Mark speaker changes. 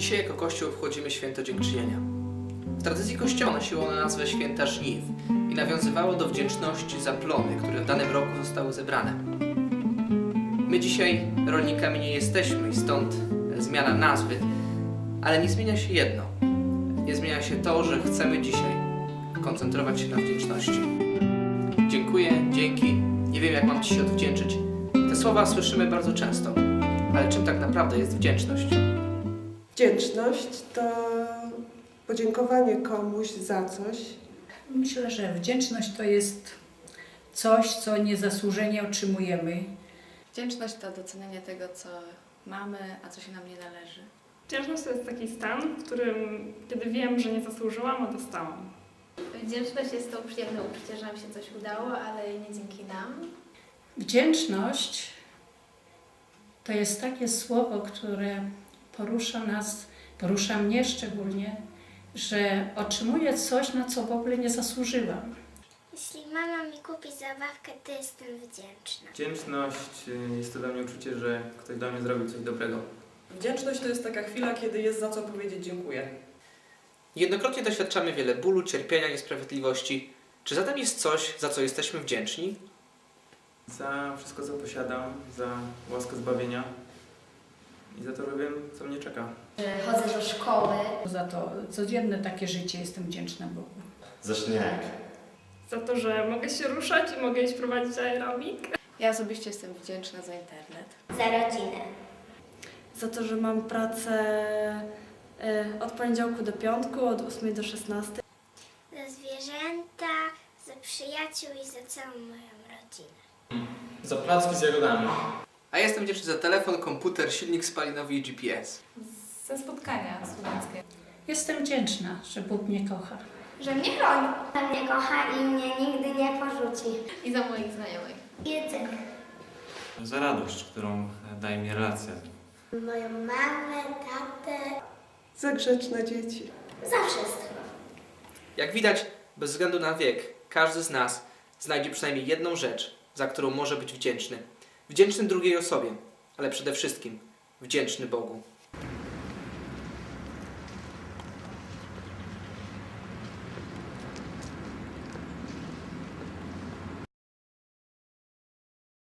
Speaker 1: Dzisiaj jako Kościół obchodzimy święto dziękczynienia. W tradycji Kościoła nosiło ono nazwę święta żniw i nawiązywało do wdzięczności za plony, które w danym roku zostały zebrane. My dzisiaj rolnikami nie jesteśmy i stąd zmiana nazwy, ale nie zmienia się jedno. Nie zmienia się to, że chcemy dzisiaj koncentrować się na wdzięczności. Dziękuję, dzięki, nie wiem jak mam Ci się odwdzięczyć. Te słowa słyszymy bardzo często, ale czym tak naprawdę jest wdzięczność?
Speaker 2: Wdzięczność to podziękowanie komuś za coś.
Speaker 3: Myślę, że wdzięczność to jest coś, co niezasłużenie otrzymujemy.
Speaker 4: Wdzięczność to docenianie tego, co mamy, a co się nam nie należy.
Speaker 5: Wdzięczność to jest taki stan, w którym kiedy wiem, że nie zasłużyłam, a dostałam.
Speaker 6: Wdzięczność jest to przyjemne uczucie, że nam się coś udało, ale nie dzięki nam.
Speaker 3: Wdzięczność to jest takie słowo, które porusza nas, porusza mnie szczególnie, że otrzymuję coś, na co w ogóle nie zasłużyłam.
Speaker 7: Jeśli mama mi kupi zabawkę, to jestem wdzięczna.
Speaker 8: Wdzięczność y, jest to dla mnie uczucie, że ktoś dla mnie zrobił coś dobrego.
Speaker 9: Wdzięczność to jest taka chwila, kiedy jest za co powiedzieć dziękuję.
Speaker 1: Jednokrotnie doświadczamy wiele bólu, cierpienia, niesprawiedliwości. Czy zatem jest coś, za co jesteśmy wdzięczni?
Speaker 8: Za wszystko, co posiadam, za łaskę zbawienia i za to, że wiem, co mnie czeka.
Speaker 6: Że chodzę do szkoły.
Speaker 3: Za to codzienne takie życie jestem wdzięczna Bogu.
Speaker 10: Za śnieg.
Speaker 5: Za to, że mogę się ruszać i mogę iść prowadzić aerobik.
Speaker 4: Ja osobiście jestem wdzięczna za internet.
Speaker 7: Za rodzinę.
Speaker 11: za to, że mam pracę e, od poniedziałku do piątku, od 8 do 16.
Speaker 7: Za zwierzęta, za przyjaciół i za całą moją rodzinę.
Speaker 8: Za placki z jagodami.
Speaker 1: A jestem wdzięczny za telefon, komputer, silnik spalinowy i GPS.
Speaker 4: Ze spotkania studenckie.
Speaker 3: Jestem wdzięczna, że Bóg mnie kocha.
Speaker 7: Że mnie chroni. Że mnie kocha i mnie nigdy nie porzuci.
Speaker 6: I za moich znajomych.
Speaker 7: Język.
Speaker 10: Za radość, którą daje mi relacja.
Speaker 7: Moją mamę, tatę.
Speaker 2: Za grzeczne dzieci.
Speaker 7: Za wszystko.
Speaker 1: Jak widać, bez względu na wiek, każdy z nas znajdzie przynajmniej jedną rzecz, za którą może być wdzięczny. Wdzięczny drugiej osobie, ale przede wszystkim wdzięczny Bogu.